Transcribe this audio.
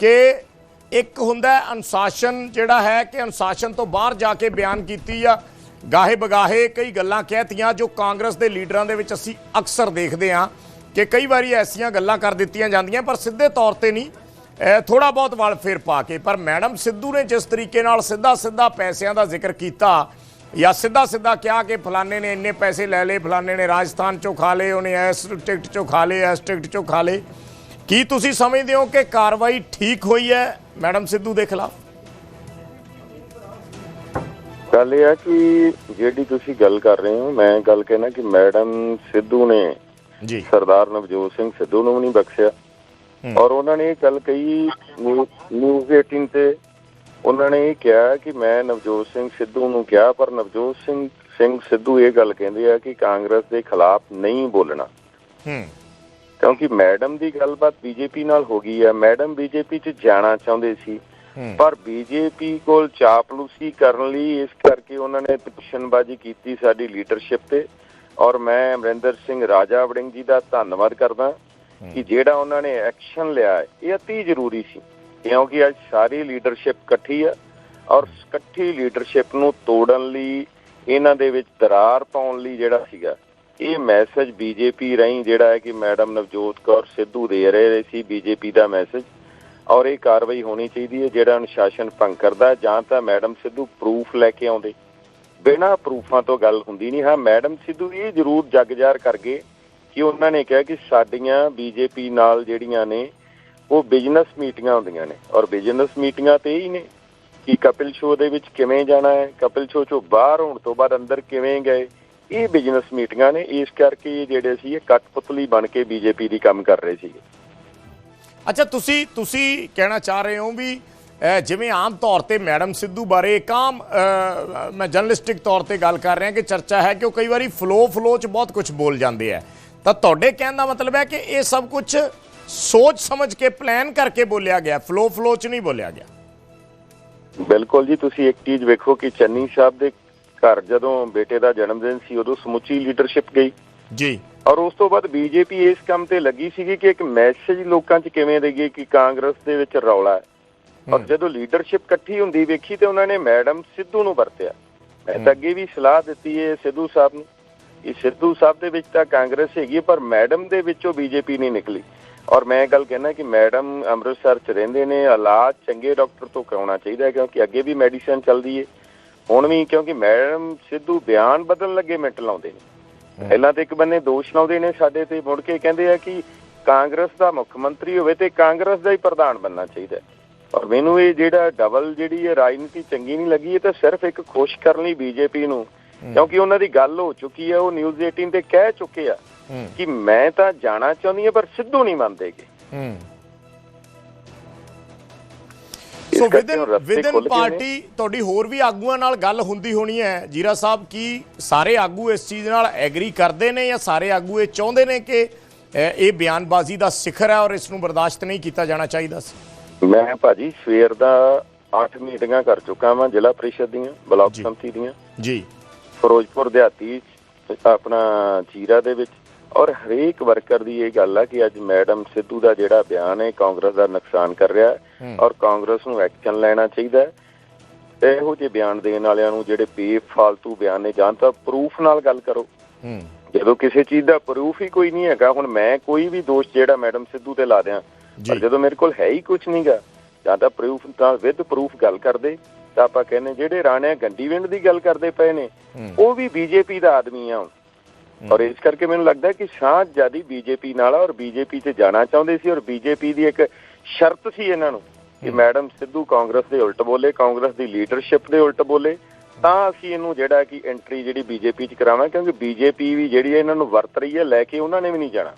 ਕਿ ਇੱਕ ਹੁੰਦਾ ਅਨੁਸ਼ਾਸਨ, ਜਿਹੜਾ ਹੈ ਕਿ ਅਨੁਸ਼ਾਸਨ ਤੋਂ ਬਾਹਰ ਜਾ ਕੇ ਬਿਆਨ ਕੀਤੀ ਆ। ਗਾਹੇ ਬਗਾਹੇ ਕਈ ਗੱਲਾਂ ਕਹਿਤੀਆਂ, ਜੋ ਕਾਂਗਰਸ ਦੇ ਲੀਡਰਾਂ ਦੇ ਵਿੱਚ ਅਸੀਂ ਅਕਸਰ ਦੇਖਦੇ ਹਾਂ ਕਿ ਕਈ ਵਾਰੀ ਐਸੀਆਂ ਗੱਲਾਂ ਕਰ ਦਿੱਤੀਆਂ ਜਾਂਦੀਆਂ, ਪਰ ਸਿੱਧੇ ਤੌਰ ਤੇ ਨਹੀਂ। ਥੋੜਾ ਬਹੁਤ ਵਲ ਫੇਰ ਪਾ ਕੇ, ਪਰ ਮੈਡਮ ਸਿੱਧੂ ਨੇ ਜਿਸ ਤਰੀਕੇ ਨਾਲ ਸਿੱਧਾ ਸਿੱਧਾ ਪੈਸਿਆਂ ਦਾ ਜ਼ਿਕਰ ਕੀਤਾ, ਜਾਂ ਸਿੱਧਾ ਸਿੱਧਾ ਕਿਹਾ ਕਿ ਫਲਾਣੇ ਨੇ ਇੰਨੇ ਪੈਸੇ ਲੈ ਲਏ, ਫਲਾਣੇ ਨੇ ਰਾਜਸਥਾਨ ਚੋਂ ਖਾ ਲਏ, ਉਹਨੇ ਇਸ ਟਿਕਟ ਚੋਂ ਖਾ ਲਏ, ਇਸ ਟਿਕਟ ਚੋਂ ਖਾ ਲਏ ਕੀ ਤੁਸੀਂ ਸਮਝਦੇ ਹੋ ਕਿ ਕਾਰਵਾਈ ਠੀਕ ਹੋਈ ਹੈ ਮੈਡਮ ਸਿੱਧੂ ਦੇ ਖਿਲਾਫ? ਗੱਲ ਇਹ ਹੈ ਕਿ ਜਿਹੜੀ ਤੁਸੀਂ ਗੱਲ ਕਰ ਰਹੇ ਹੋ ਮੈਂ ਗੱਲ ਕਹਿਣਾ ਕਿ ਮੈਡਮ ਸਿੱਧੂ ਨੇ ਜੀ। ਸਰਦਾਰ ਨਵਜੋਤ ਸਿੰਘ ਸਿੱਧੂ ਨੂੰ ਨਹੀਂ ਬਖਸ਼ਿਆ। ਔਰ ਉਹਨਾਂ ਨੇ ਇਹ ਗੱਲ ਕਹੀ ਨਿਊ- ਨਿਊਜ਼ 18 ਤੇ। ਉਹਨਾਂ ਨੇ ਇਹ ਕਿਹਾ ਕਿ ਮੈਂ ਨਵਜੋਤ ਸਿੰਘ ਸਿੱਧੂ ਨੂੰ ਕਿਹਾ ਪਰ ਨਵਜੋਤ ਸਿੰਘ ਸਿੰਘ ਸਿੱਧੂ ਇਹ ਗੱਲ ਕਹਿੰਦੇ ਆ ਕਿ ਕਾਂਗਰਸ ਦੇ ਖਿਲਾਫ ਨਹੀਂ ਬੋਲਣਾ। ਹੂੰ। ਕਿਉਂਕਿ ਮੈਡਮ ਦੀ ਗੱਲਬਾਤ ਬੀਜੇਪੀ ਨਾਲ ਹੋ ਗਈ ਹੈ। ਮੈਡਮ ਬੀਜੇਪੀ 'ਚ ਜਾਣਾ ਚਾਹੁੰਦੇ ਸੀ। ਪਰ ਬੀਜੇਪੀ ਕੋਲ ਚਾਪਲੂਸੀ ਕਰਨ ਲਈ ਇਸ ਕਰਕੇ ਉਹਨਾਂ ਨੇ ਪਟੀਸ਼ਨਬਾਜ਼ੀ ਕੀਤੀ ਸਾਡੀ ਲੀਡਰਸ਼ਿਪ ਤੇ। ਔਰ ਮੈਂ ਅਮਰਿੰਦਰ ਸਿੰਘ ਰਾਜਾ ਵੜਿੰਗ ਜੀ ਦਾ ਧੰਨਵਾਦ ਕਰਦਾ ਕਿ ਜਿਹੜਾ ਉਹਨਾਂ ਨੇ ਐਕਸ਼ਨ ਲਿਆ ਇਹ ਅਤੀ ਜ਼ਰੂਰੀ ਸੀ। ਕਿਉਂਕਿ ਅੱਜ ਸਾਰੀ ਲੀਡਰਸ਼ਿਪ ਇਕੱਠੀ ਹੈ ਔਰ ਇਕੱਠੀ ਲੀਡਰਸ਼ਿਪ ਨੂੰ ਤੋੜਨ ਲਈ ਇਹਨਾਂ ਦੇ ਵਿੱਚ ਦਰਾਰ ਪਾਉਣ ਲਈ ਜਿਹੜਾ ਸੀਗਾ ਇਹ ਮੈਸੇਜ ਬੀਜੇਪੀ ਰਾਹੀਂ ਜਿਹੜਾ ਹੈ ਕਿ ਮੈਡਮ ਨਵਜੋਤ ਕੌਰ ਸਿੱਧੂ ਦੇ ਰਹੇ ਸੀ ਬੀਜੇਪੀ ਦਾ ਮੈਸੇਜ ਔਰ ਇਹ ਕਾਰਵਾਈ ਹੋਣੀ ਚਾਹੀਦੀ ਹੈ ਜਿਹੜਾ ਅਨੁਸ਼ਾਸਨ ਭੰਗ ਕਰਦਾ ਜਾਂ ਤਾਂ ਮੈਡਮ ਸਿੱਧੂ ਪ੍ਰੂਫ ਲੈ ਕੇ ਆਉਂਦੇ। ਬਿਨਾਂ ਪ੍ਰੂਫਾਂ ਤੋਂ ਗੱਲ ਹੁੰਦੀ ਨਹੀਂ। ਹਾਂ ਮੈਡਮ ਸਿੱਧੂ ਇਹ ਜ਼ਰੂਰ ਜਗਜ਼ਾਰ ਕਰ ਗਏ ਕਿ ਉਹਨਾਂ ਨੇ ਕਿਹਾ ਕਿ ਸਾਡੀਆਂ ਬੀਜੇਪੀ ਨਾਲ ਜਿਹੜੀਆਂ ਨੇ, ਉਹ ਬਿਜ਼ਨਸ ਮੀਟਿੰਗਾਂ ਹੁੰਦੀਆਂ ਨੇ। ਔਰ ਬਿਜ਼ਨਸ ਮੀਟਿੰਗਾਂ ਤੇ ਹੀ ਨੇ ਕਿ ਕਪਿਲ ਸ਼ੋ ਦੇ ਵਿੱਚ ਕਿਵੇਂ ਜਾਣਾ ਹੈ। ਕਪਿਲ ਸ਼ੋ ਚੋਂ ਬਾਹਰ ਹੋਣ ਤੋਂ ਬਾਅਦ ਅੰਦਰ ਕਿਵੇਂ ਗਏ। ਇਹ ਬਿਜ਼ਨਸ ਮੀਟਿੰਗਾਂ ਨੇ ਇਸ ਕਰਕੇ ਜਿਹੜੇ ਸੀ ਇਹ ਕਠਪੁਤਲੀ ਬਣ ਕੇ ਬੀਜੇਪੀ ਦੀ ਕੰਮ ਕਰ ਰਹੇ ਸੀਗੇ। ਅੱਛਾ ਤੁਸੀਂ ਤੁਸੀਂ ਕਹਿਣਾ ਚਾਹ ਰਹੇ ਹੋ ਵੀ ਜਿਵੇਂ ਆਮ ਤੌਰ ਤੇ ਮੈਡਮ ਸਿੱਧੂ ਬਾਰੇ ਇੱਕ ਆਮ ਮੈਂ ਜਰਨਲਿਸਟਿਕ ਤੌਰ ਤੇ ਗੱਲ ਕਰ ਰਿਹਾ ਕਿ ਚਰਚਾ ਹੈ ਕਿ ਉਹ ਕਈ ਵਾਰੀ ਫਲੋ ਫਲੋ ਚ ਬਹੁਤ ਕੁਝ ਬੋਲ ਜਾਂਦੇ ਆ। ਤਾਂ ਤੁਹਾਡੇ ਕਹਿਣ ਦਾ ਮਤਲਬ ਹੈ ਕਿ ਇਹ ਸਭ ਕੁਝ ਸੋਚ ਸਮਝ ਕੇ ਪਲਾਨ ਕਰਕੇ ਬੋਲਿਆ ਗਿਆ ਫਲੋ ਫਲੋ ਚ ਨਹੀਂ ਬੋਲਿਆ ਗਿਆ? ਬਿਲਕੁਲ ਜੀ ਤੁਸੀਂ ਇੱਕ ਚੀਜ਼ ਵੇਖੋ ਕਿ ਚੰਨੀ ਸਾਹਿਬ ਦੇ ਘਰ ਜਦੋਂ ਬੇਟੇ ਦਾ ਜਨਮ ਦਿਨ ਸੀ ਉਦੋਂ ਸਮੁੱਚੀ ਲੀਡਰਸ਼ਿਪ ਗਈ। ਜੀ। ਔਰ ਉਸ ਤੋਂ ਬਾਅਦ ਬੀਜੇਪੀ ਇਸ ਕੰਮ ਤੇ ਲੱਗੀ ਸੀਗੀ ਕਿ ਇੱਕ ਮੈਸੇਜ ਲੋਕਾਂ 'ਚ ਕਿਵੇਂ ਦੇਈਏ ਕਿ ਕਾਂਗਰਸ ਦੇ ਵਿੱਚ ਰੌਲਾ ਹੈ। ਔਰ ਜਦੋਂ ਲੀਡਰਸ਼ਿਪ ਇਕੱਠੀ ਹੁੰਦੀ ਵੇਖੀ ਤੇ ਉਹਨਾਂ ਨੇ ਮੈਡਮ ਸਿੱਧੂ ਨੂੰ ਵਰਤਿਆ। ਮੈਂ ਤਾਂ ਅੱਗੇ ਵੀ ਸਲਾਹ ਦਿੱਤੀ ਹੈ ਸਿੱਧੂ ਸਾਹਿਬ ਨੂੰ ਕਿ ਸਿੱਧੂ ਸਾਹਿਬ ਦੇ ਵਿੱਚ ਤਾਂ ਕਾਂਗਰਸ ਹੈਗੀ ਪਰ ਮੈਡਮ ਦੇ ਵਿੱਚੋਂ ਬੀਜੇਪੀ ਨਹੀਂ ਨਿਕਲੀ। ਔਰ ਮੈਂ ਗੱਲ ਕਹਿਣਾ ਕਿ ਮੈਡਮ ਅੰਮ੍ਰਿਤਸਰ 'ਚ ਰਹਿੰਦੇ ਨੇ ਇਲਾਜ ਚੰਗੇ ਡਾਕਟਰ ਤੋਂ ਕਰਾਉਣਾ ਚਾਹੀਦਾ ਹੈ ਕਿਉਂਕਿ ਅੱਗੇ ਵੀ ਮੈਡੀਸਨ ਚੱਲਦੀ ਹੈ ਹੁਣ ਵੀ ਕਿਉਂਕਿ ਮੈਡਮ ਸਿੱਧੂ ਬਿਆਨ ਬਦਲਣ ਲੱਗੇ ਮਿੰਟ ਲਾਉਂਦੇ ਨੇ। ਪਹਿਲਾਂ ਤੇ ਇੱਕ ਬੰਨੇ ਦੋਸ਼ ਲਾਉਂਦੇ ਨੇ ਸਾਡੇ ਤੇ ਮੁੜ ਕੇ ਕਹਿੰਦੇ ਆ ਕਿ ਕਾਂਗਰਸ ਦਾ ਮੁੱਖ ਮੰਤਰੀ ਹੋਵੇ ਤੇ ਕਾਂਗਰਸ ਦਾ ਹੀ ਪ੍ਰਧਾਨ ਬਣਨਾ ਚਾਹੀਦਾ। ਔਰ ਮੈਨੂੰ ਇਹ ਜਿਹੜਾ ਡਬਲ ਜਿਹੜੀ ਹੈ ਰਾਜਨੀਤੀ ਚੰਗੀ ਨਹੀਂ ਲੱਗੀ ਇਹ ਤਾਂ ਸਿਰਫ ਇੱਕ ਖੁਸ਼ ਕਰਨ ਲਈ ਬੀਜੇਪੀ ਨੂੰ। ਕਿਉਂਕਿ ਉਹਨਾਂ ਦੀ ਗੱਲ ਹੋ ਚੁੱਕੀ ਹੈ ਉਹ ਨਿਊਜ਼ 18 ਤੇ ਕਹਿ ਚੁੱਕੇ ਆ ਕਿ ਮੈਂ ਤਾਂ ਜਾਣਾ ਚਾਹੁੰਦੀ ਹਾਂ ਪਰ ਸਿੱਧੂ ਨਹੀਂ ਮੰਨਦੇਗੇ। So within within. ਪਾਰਟੀ ਤੁਹਾਡੀ ਹੋਰ ਵੀ ਆਗੂਆਂ ਨਾਲ ਗੱਲ ਹੁੰਦੀ ਹੋਣੀ ਹੈ ਜੀਰਾ ਸਾਹਿਬ ਕੀ ਸਾਰੇ ਆਗੂ ਇਸ ਚੀਜ਼ ਨਾਲ ਐਗਰੀ ਕਰਦੇ ਨੇ ਜਾਂ ਸਾਰੇ ਆਗੂ ਇਹ ਚਾਹੁੰਦੇ ਨੇ ਕਿ ਇਹ ਬਿਆਨਬਾਜ਼ੀ ਦਾ ਸਿਖਰ ਹੈ ਔਰ ਇਸ ਨੂੰ ਬਰਦਾਸ਼ਤ ਨਹੀਂ ਕੀਤਾ ਜਾਣਾ ਚਾਹੀਦਾ ਸੀ ਮੈਂ ਭਾਜੀ ਸਵੇਰ ਦਾ 8 ਮੀਟਿੰਗਾਂ ਕਰ ਚੁੱਕਾ ਵਾਂ ਜ਼ਿਲ੍ਹਾ ਪ੍ਰੀਸ਼ਦ ਦੀਆਂ ਬਲਾਕ। ਸੰਮਤੀ ਦੀਆਂ ਜੀ ਫਿਰੋਜ਼ਪੁਰ ਦਿਹਾਤੀ ਆਪਣਾ ਜੀਰਾ ਦੇ ਵਿੱਚ ਔਰ ਹਰੇਕ ਵਰਕਰ ਦੀ ਇਹ ਗੱਲ ਆ ਕਿ ਅੱਜ ਮੈਡਮ ਸਿੱਧੂ ਦਾ ਜਿਹੜਾ ਬਿਆਨ ਹੈ ਕਾਂਗਰਸ ਦਾ ਨੁਕਸਾਨ ਕਰ ਰਿਹਾ ਹੂੰ। ਔਰ ਕਾਂਗਰਸ ਨੂੰ ਐਕਸ਼ਨ ਲੈਣਾ ਚਾਹੀਦਾ ਹੈ ਇਹੋ ਜਿਹੇ ਬਿਆਨ ਦੇਣ ਵਾਲਿਆਂ ਨੂੰ ਜਿਹੜੇ ਬੇਫਾਲਤੂ ਬਿਆਨ ਨੇ ਜਾਂ ਤਾਂ ਪ੍ਰੂਫ ਨਾਲ ਗੱਲ ਕਰੋ ਜਦੋਂ ਕਿਸੇ ਚੀਜ਼ ਦਾ ਪ੍ਰੂਫ ਹੀ ਕੋਈ ਨਹੀਂ ਹੈਗਾ ਹੁਣ ਮੈਂ ਕੋਈ ਵੀ ਦੋਸ਼ ਜਿਹੜਾ ਮੈਡਮ ਸਿੱਧੂ ਤੇ ਲਾ ਦਿਆਂ। ਪਰ ਜਦੋਂ ਮੇਰੇ ਕੋਲ ਹੈ ਹੀ ਕੁਝ ਨਹੀਂਗਾ ਜਾਂ ਤਾਂ ਪ੍ਰੂਫ ਨਾਲ ਵਿਦ ਪ੍ਰੂਫ ਗੱਲ ਕਰਦੇ ਤਾਂ ਆਪਾਂ ਕਹਿੰਦੇ ਜਿਹੜੇ ਰਾਣਿਆ ਗੰਡੀ ਵਿੰਡ ਦੀ ਗੱਲ ਕਰਦੇ ਪਏ ਨੇ। ਉਹ ਵੀ ਬੀਜੇਪੀ ਦਾ ਆਦਮੀ ਆ। ਔਰ ਇਸ ਕਰਕੇ ਮੈਨੂੰ ਲੱਗਦਾ ਕਿ ਸਾਂਝ ਜਿਆਦੀ ਬੀਜੇਪੀ ਨਾਲ ਔਰ ਬੀਜੇਪੀ 'ਚ ਜਾਣਾ ਚਾਹੁੰਦੇ ਸੀ ਔਰ ਬੀਜੇਪੀ ਦੀ ਇੱਕ ਸ਼ਰਤ ਸੀ ਇਹਨਾਂ ਨੂੰ ਕਿ ਮੈਡਮ ਸਿੱਧੂ ਕਾਂਗਰਸ ਦੇ ਉਲਟ ਬੋਲੇ ਕਾਂਗਰਸ ਦੀ ਲੀਡਰਸ਼ਿਪ ਦੇ ਉਲਟ ਬੋਲੇ। ਤਾਂ ਅਸੀਂ ਇਹਨੂੰ ਜਿਹੜਾ ਕਿ ਐਂਟਰੀ ਜਿਹੜੀ ਬੀਜੇਪੀ 'ਚ ਕਰਾਵਾਂ ਕਿਉਂਕਿ ਬੀਜੇਪੀ ਵੀ ਜਿਹੜੀ ਹੈ ਇਹਨਾਂ ਨੂੰ ਵਰਤ ਰਹੀ ਹੈ ਲੈ ਕੇ ਉਹਨਾਂ ਨੇ ਵੀ ਨਹੀਂ ਜਾਣਾ।